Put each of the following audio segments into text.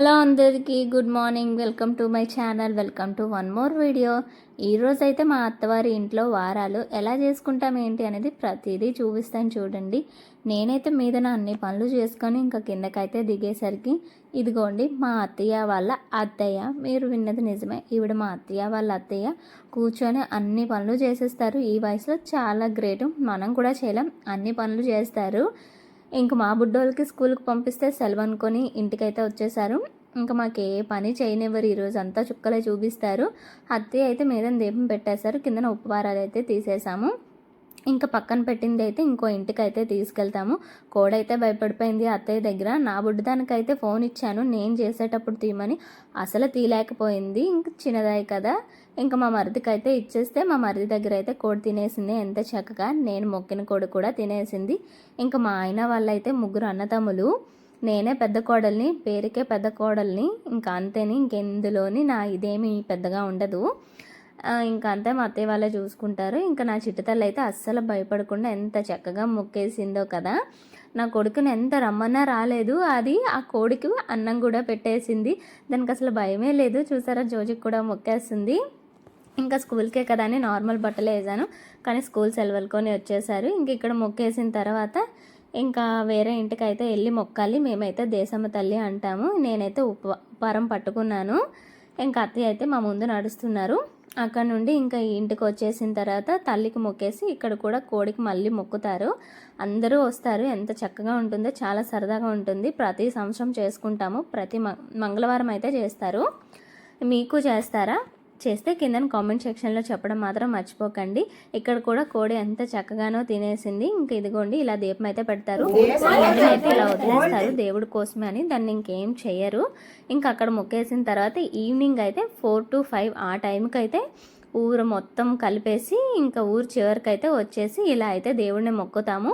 Hello అందరికీ good morning. Welcome to my channel. Welcome to one more video. ఈరోజు అయితే మా అత్తవారి ఇంట్లో వారాలు ఎలా చేసుకుంటాం ఏంటి అనేది ప్రతిదీ చూపిస్తాను చూడండి. నేనైతే మీద నా అన్ని పనులు చేసుకొని ఇంకా కిందకైతే దిగేసరికి ఇదిగోండి మా అత్తయ్య వాళ్ళ అత్తయ్య. మీరు విన్నది నిజమే. ఈవిడ మా అత్తయ్య వాళ్ళ అత్తయ్య కూర్చొని అన్ని పనులు చేసేస్తారు. ఈ వయసులో చాలా గ్రేట్. మనం కూడా చేయలేం. అన్ని పనులు చేస్తారు. ఇంక మా బుడ్డోళ్ళకి స్కూల్కి పంపిస్తే సెలవు అనుకొని ఇంటికైతే వచ్చేసారు. ఇంకా మాకు ఏ పని చేయనివ్వరు ఈరోజు అంతా చుక్కలే చూపిస్తారు. అత్తయ్య అయితే మీద దీపం పెట్టేశారు కిందన ఉప్పువారాలు అయితే తీసేసాము. ఇంకా పక్కన పెట్టింది అయితే ఇంకో ఇంటికి అయితే తీసుకెళ్తాము. కోడైతే భయపడిపోయింది అత్తయ్య దగ్గర. నా బుడ్డదానికైతే ఫోన్ ఇచ్చాను నేను చేసేటప్పుడు తీయమని. అసలు తీయలేకపోయింది ఇంక చిన్నదాయి కదా. ఇంకా మా మరిదికి అయితే ఇచ్చేస్తే మా మరిది దగ్గర అయితే కోడి తినేసింది. ఎంత చక్కగా నేను మొక్కిన కోడి కూడా తినేసింది. ఇంకా మా ఆయన వాళ్ళైతే ముగ్గురు అన్నతమ్ములు నేనే పెద్ద కోడల్ని పేరుకే పెద్ద కోడల్ని ఇంకా అంతేని ఇంకెందులోని నా ఇదేమి పెద్దగా ఉండదు. ఇంకా అంతే మా అత్తయ్య వాళ్ళే చూసుకుంటారు. ఇంకా నా చిట్టతల్లి అయితే అస్సలు భయపడకుండా ఎంత చక్కగా మొక్కేసిందో కదా. నా కొడుకుని ఎంత రమ్మన్నా రాలేదు. అది ఆ కోడికి అన్నం కూడా పెట్టేసింది. దానికి అసలు భయమే లేదు. చూసారా జోజికి కూడా మొక్కేస్తుంది ఇంకా స్కూల్కే కదా అని నార్మల్ బట్టలు వేసాను. కానీ స్కూల్ సెలవులుకొని వచ్చేసారు. ఇంక ఇక్కడ మొక్కేసిన తర్వాత ఇంకా వేరే ఇంటికి అయితే వెళ్ళి మొక్కాలి. మేమైతే దేశమ్మ తల్లి అంటాము. నేనైతే ఉపవారం పట్టుకున్నాను. ఇంకా అత్తయ్య అయితే మా ముందు నడుస్తున్నారు. అక్కడ నుండి ఇంకా ఇంటికి వచ్చేసిన తర్వాత తల్లికి మొక్కేసి ఇక్కడ కూడా కోడికి మళ్ళీ మొక్కుతారు. అందరూ వస్తారు. ఎంత చక్కగా ఉంటుందో చాలా సరదాగా ఉంటుంది. ప్రతి సంవత్సరం చేసుకుంటాము. ప్రతి మంగళవారం అయితే చేస్తారు. మీకు చేస్తారా? చేస్తే కింద కామెంట్ సెక్షన్లో చెప్పడం మాత్రం మర్చిపోకండి. ఇక్కడ కూడా కోడి ఎంత చక్కగానో తినేసింది. ఇంక ఇదిగోండి ఇలా దీపం అయితే పెడతారు. అయితే ఇలా వదిలేస్తారు దేవుడి కోసమే అని. దాన్ని ఇంకేం చేయరు. ఇంకా అక్కడ మొక్కేసిన తర్వాత ఈవినింగ్ అయితే ఫోర్ టు ఫైవ్ ఆ టైంకి అయితే ఊరు మొత్తం కలిపేసి ఇంకా ఊరు చివరికి అయితే వచ్చేసి ఇలా అయితే దేవుడిని మొక్కుతాము.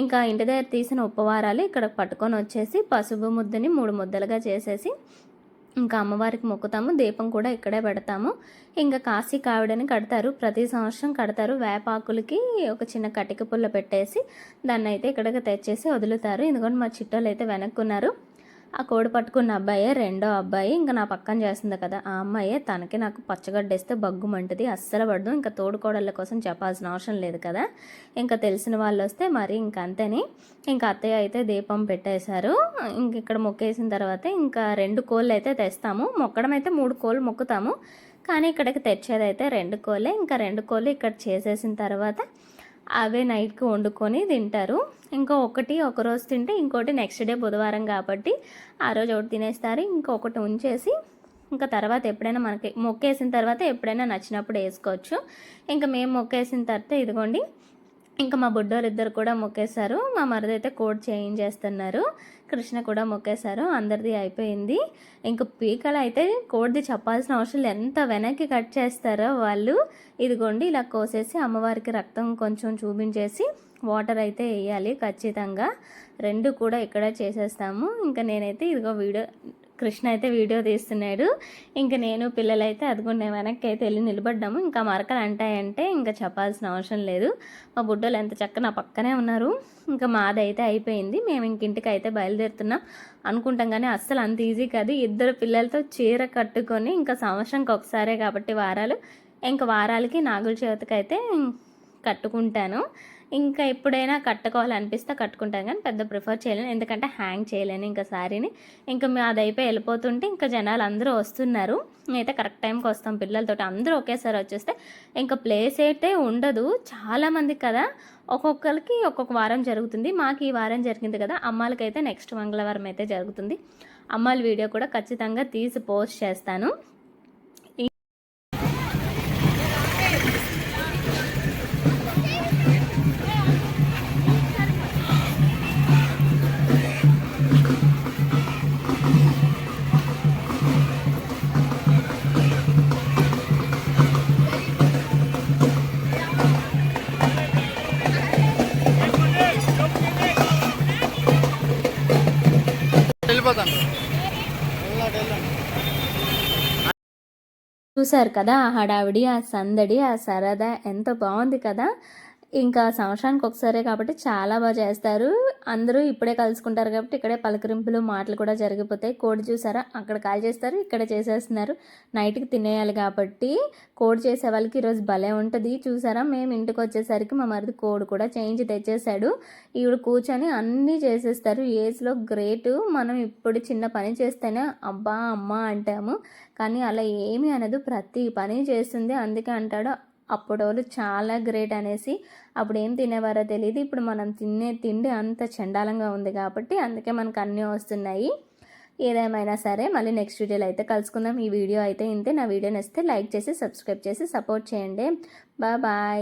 ఇంకా ఇంటి దగ్గర తీసిన ఉపవారాలు ఇక్కడ పట్టుకొని వచ్చేసి పసుపు ముద్దని మూడు ముద్దలుగా చేసేసి ఇంకా అమ్మవారికి మొక్కుతాము దీపం కూడా ఇక్కడే పెడతాము. ఇంకా కాశీ కావిడని కడతారు ప్రతి సంవత్సరం కడతారు. వేపాకులకి ఒక చిన్న కటిక పుల్ల పెట్టేసి దాన్ని అయితే ఇక్కడికి తెచ్చేసి వదులుతారు. ఎందుకంటే మా చిట్టోళ్ళు అయితే వెనక్కున్నారు. ఆ కోడి పట్టుకున్న అబ్బాయే రెండో అబ్బాయి ఇంకా నా పక్కన చేస్తుంది కదా ఆ అమ్మాయే తనకి నాకు పచ్చగడ్డేస్తే బగ్గుమంటుంది అస్సలు పడదు ఇంకా తోడుకోడళ్ళ కోసం చెప్పాల్సిన అవసరం లేదు కదా. ఇంకా తెలిసిన వాళ్ళు వస్తే మరి ఇంక అంతేని. ఇంకా అత్తయ్య అయితే దీపం పెట్టేశారు. ఇంక ఇక్కడ మొక్కేసిన తర్వాత ఇంకా రెండు కోళ్ళు అయితే తెస్తాము. మొక్కడం అయితే మూడు కోళ్ళు మొక్కుతాము. కానీ ఇక్కడికి తెచ్చేదైతే రెండు కోళ్ళే. ఇంకా రెండు కోళ్ళు ఇక్కడ చేసేసిన తర్వాత అవే నైట్కి వండుకొని తింటారు. ఇంకా ఒకటి ఒకరోజు తింటే ఇంకోటి నెక్స్ట్ డే బుధవారం కాబట్టి ఆ రోజు ఒకటి తినేస్తారు. ఇంకొకటి ఉంచేసి ఇంకా తర్వాత ఎప్పుడైనా మనకి మొక్కేసిన తర్వాత ఎప్పుడైనా నచ్చినప్పుడు వేసుకోవచ్చు. ఇంకా మేము మొక్కేసిన తర్వాత ఇదిగోండి ఇంకా మా బుడ్డోరు ఇద్దరు కూడా మొక్కేశారు. మా మరిదైతే కోడ్ చేంజ్ చేస్తున్నారు. కృష్ణ కూడా మొక్కేశారు. అందరిది అయిపోయింది. ఇంకా పీకలు అయితే కోడిది చెప్పాల్సిన అవసరం ఎంత వెనక్కి కట్ చేస్తారో వాళ్ళు. ఇదిగోండి ఇలా కోసేసి అమ్మవారికి రక్తం కొంచెం చూపించేసి వాటర్ అయితే వేయాలి ఖచ్చితంగా. రెండు కూడా ఇక్కడ చేసేస్తాము. ఇంకా నేనైతే ఇదిగో వీడియో కృష్ణ అయితే వీడియో తీస్తున్నాడు. ఇంకా నేను పిల్లలైతే అదిగోండి వెనక్కి అయితే వెళ్ళి నిలబడ్డాము. ఇంకా మరకలు అంటాయంటే ఇంకా చెప్పాల్సిన అవసరం లేదు. మా బుడ్డలు ఎంత చక్క నా పక్కనే ఉన్నారు. ఇంకా మాదైతే అయిపోయింది. మేము ఇంకింటికి అయితే బయలుదేరుతున్నాం. అనుకుంటాం కానీ అస్సలు అంత ఈజీ కాదు. ఇద్దరు పిల్లలతో చీర కట్టుకొని ఇంకా సంవత్సరంకి ఒకసారే కాబట్టి వారాలు. ఇంకా వారాలకి నాగుల చేతికి అయితే కట్టుకుంటాను. ఇంకా ఎప్పుడైనా కట్టుకోవాలనిపిస్తే కట్టుకుంటాను కానీ పెద్ద ప్రిఫర్ చేయలేను. ఎందుకంటే హ్యాంగ్ చేయలేను ఇంకా శారీని. ఇంకా అది అయిపోయి వెళ్ళిపోతుంటే ఇంకా జనాలు అందరూ వస్తున్నారు. అయితే కరెక్ట్ టైంకి వస్తాం పిల్లలతో అందరూ ఒకేసారి వచ్చేస్తే ఇంకా ప్లేస్ అయితే ఉండదు. చాలామంది కదా ఒక్కొక్కరికి ఒక్కొక్క వారం జరుగుతుంది. మాకు ఈ వారం జరిగింది కదా అమ్మాలకైతే నెక్స్ట్ మంగళవారం అయితే జరుగుతుంది. అమ్మాల వీడియో కూడా ఖచ్చితంగా తీసి పోస్ట్ చేస్తాను. చూసారు కదా ఆ హడావిడి ఆ సందడి ఆ సరదా ఎంత బాగుంది కదా ఇంకా సంవత్సరానికి ఒకసారే కాబట్టి చాలా బాగా చేస్తారు. అందరూ ఇప్పుడే కలుసుకుంటారు కాబట్టి ఇక్కడే పలకరింపులు మాటలు కూడా జరిగిపోతాయి. కోడి చూసారా? అక్కడ కాల్ చేస్తారు ఇక్కడ చేసేస్తున్నారు. నైట్కి తినేయాలి కాబట్టి కోడి చేసే వాళ్ళకి ఈరోజు భలే ఉంటుంది. చూసారా? మేము ఇంటికి వచ్చేసరికి మా మరిది కోడి కూడా చేయించి తెచ్చేసాడు ఈవిడ కూర్చొని అన్నీ చేసేస్తారు. ఏజ్లో గ్రేట్. మనం ఇప్పుడు చిన్న పని చేస్తేనే అబ్బా అమ్మ అంటాము. కానీ అలా ఏమీ అనదు. ప్రతి పని చేస్తుంది. అందుకే అంటాడు అప్పుడు వాళ్ళు చాలా గ్రేట్ అనేసి అప్పుడు ఏం తినేవారో తెలియదు ఇప్పుడు మనం తినే తిండి అంత చండాలంగా ఉంది కాబట్టి అందుకే మనకు అన్నీ వస్తున్నాయి. ఏదేమైనా సరే మళ్ళీ నెక్స్ట్ వీడియోలో అయితే కలుసుకుందాం. ఈ వీడియో అయితే ఇంతే. నా వీడియో నచ్చితే లైక్ చేసి సబ్స్క్రైబ్ చేసి సపోర్ట్ చేయండి. బాయ్.